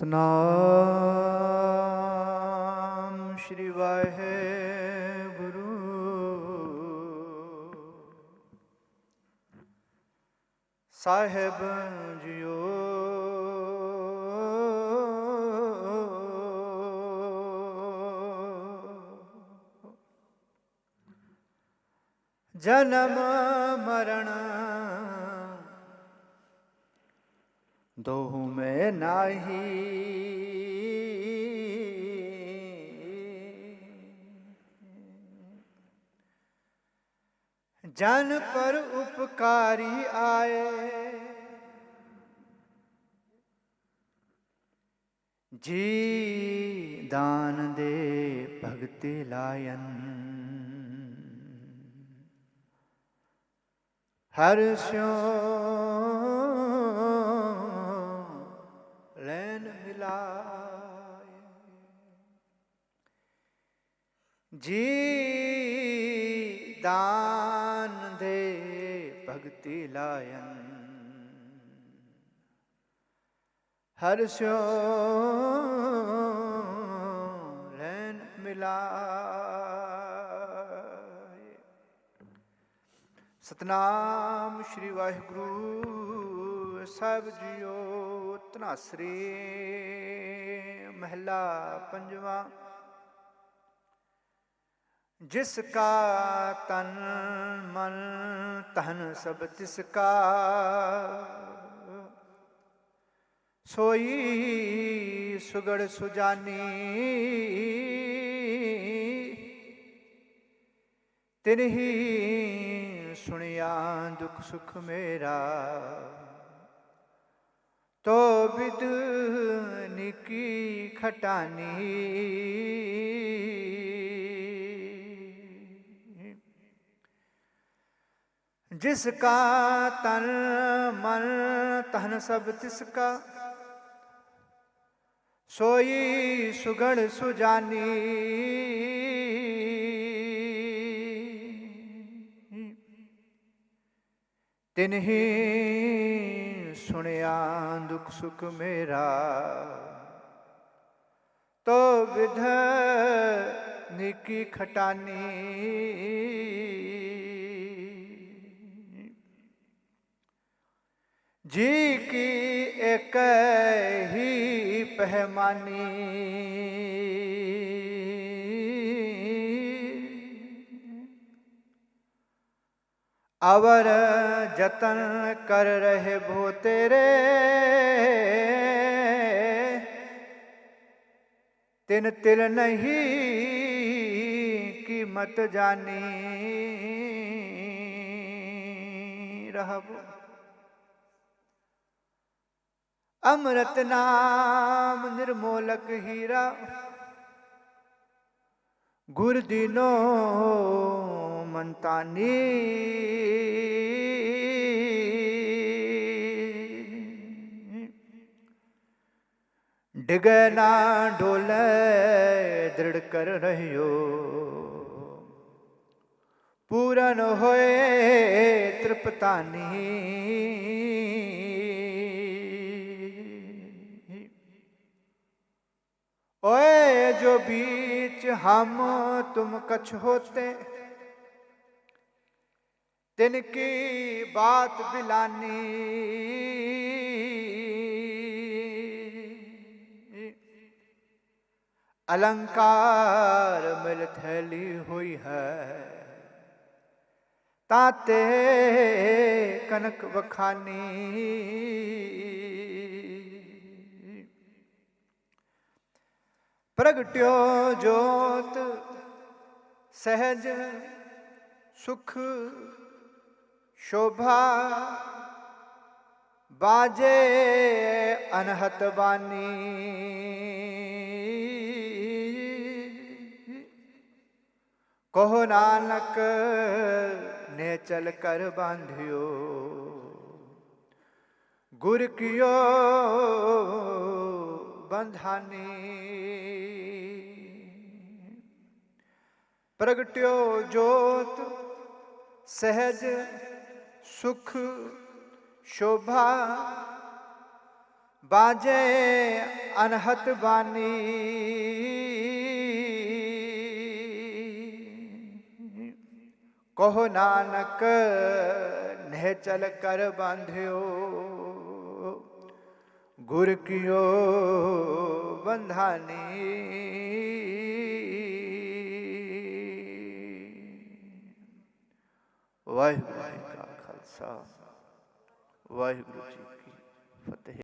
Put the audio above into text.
ਸਤਨਾਮ ਸ਼੍ਰੀ ਵਾਹਿਗੁਰੂ। ਸਾਹਿਬ ਜੀਓ ਜਨਮ ਮਰਨ ਦੋਹੁ ਮੈਂ ਨਾਹੀ। ਜਨ ਪਰ ਉਪਕਾਰੀ ਆਏ। ਜੀ ਦਾਨ ਦੇ ਭਗਤੀ ਲਾਇਨ। ਹਰ ਸਿਉ ਜੀ ਦਾਨ ਦੇ ਭਗਤੀ ਲਾਇਨ। ਹਰ ਸਿਉ ਲੈਨ ਮਿਲਾਏ। ਸਤਨਾਮ ਸ੍ਰੀ ਵਾਹਿਗੁਰੂ ਸਾਹਿਬ ਜੀਓ ਧਨਾਸਰੀ ਮਹਿਲਾ ਪੰਜਵਾਂ ਜਿਸ ਕਾ ਤਨ ਮਨ ਤਨ ਸਭ ਤਿਸ ਕਾ। ਸੋਈ ਸੁਗੜ ਸੁਜਾਨੀ। ਤਿਨਹੀ ਸੁਣਿਆ ਦੁਖ ਸੁਖ ਮੇਰਾ। ਤੋ ਵਿਦ ਨਿਕੀ ਖਟਾਨੀ। ਜਿਸ ਕਾ ਤਨ ਮਨ ਤਨ ਸਭ ਤਿਸ ਕਾ ਸੋਈ ਸੁਗੜ ਸੁਜਾਨੀ ਤਿਨਹੀ ਸੁਣਿਆ ਦੁਖ ਸੁਖ ਮੇਰਾ ਤੋ ਵਿਧ ਜੀ ਕੀ ਇੱਕ ਹੀ ਪਹਿਮਾਨੀ? ਅਵਰ ਜਤਨ ਕਰ ਰਹੇ ਭੋ ਤੇਰੇ। ਤਿਨ ਤਿਲ ਨਹੀਂ ਕੀਮਤ ਜਾਣੀ ਰਹਬ ਅੰਮ੍ਰਿਤ ਨਾਮ ਨਿਰਮੋਲਕ ਹੀਰਾ। ਗੁਰ ਦੀਨੋ ਮੰਤਾਨੀ ਡਿਗੈ ਨਾ ਡੋਲੇ, ਦ੍ਰਿੜ ਕਰ ਰਹਿਓ। ਪੂਰਨ ਹੋਏ ਤ੍ਰਿਪਤਾਨੀ। जो बीच हम तुम कछ होते तिनकी बात बिलानी अलंकार मिल थैली हुई है ताते कनक बखानी ਪ੍ਰਗਟਿਓ ਜੋਤ, ਸਹਿਜ ਸੁਖ ਸ਼ੋਭਾ, ਬਾਜੇ ਅਨਹਤ ਬਾਨੀ। ਕਹੋ ਨਾਨਕ ਨੇ ਚਲ ਕਰ ਬਾਂਧਿਓ, ਗੁਰ ਕੀਓ ਬੰਧਾਨੀ। ਪ੍ਰਗਟਿਓ ਜੋਤ, ਸਹਿਜ ਸੁਖ ਸ਼ੋਭਾ। ਬਾਜੇ ਅਨਹਤ ਬਾਨੀ। ਕਹੋ ਨਾਨਕ ਨਹਿ ਚਲ ਕਰ ਬੰਧਿਓ। ਗੁਰ ਕੀਓ ਬੰਧਾਨੀ। ਵਾਹਿਗੁਰੂ ਜੀ ਕਾ ਖਾਲਸਾ ਵਾਹਿਗੁਰੂ ਜੀ ਕੀ ਫਤਿਹ।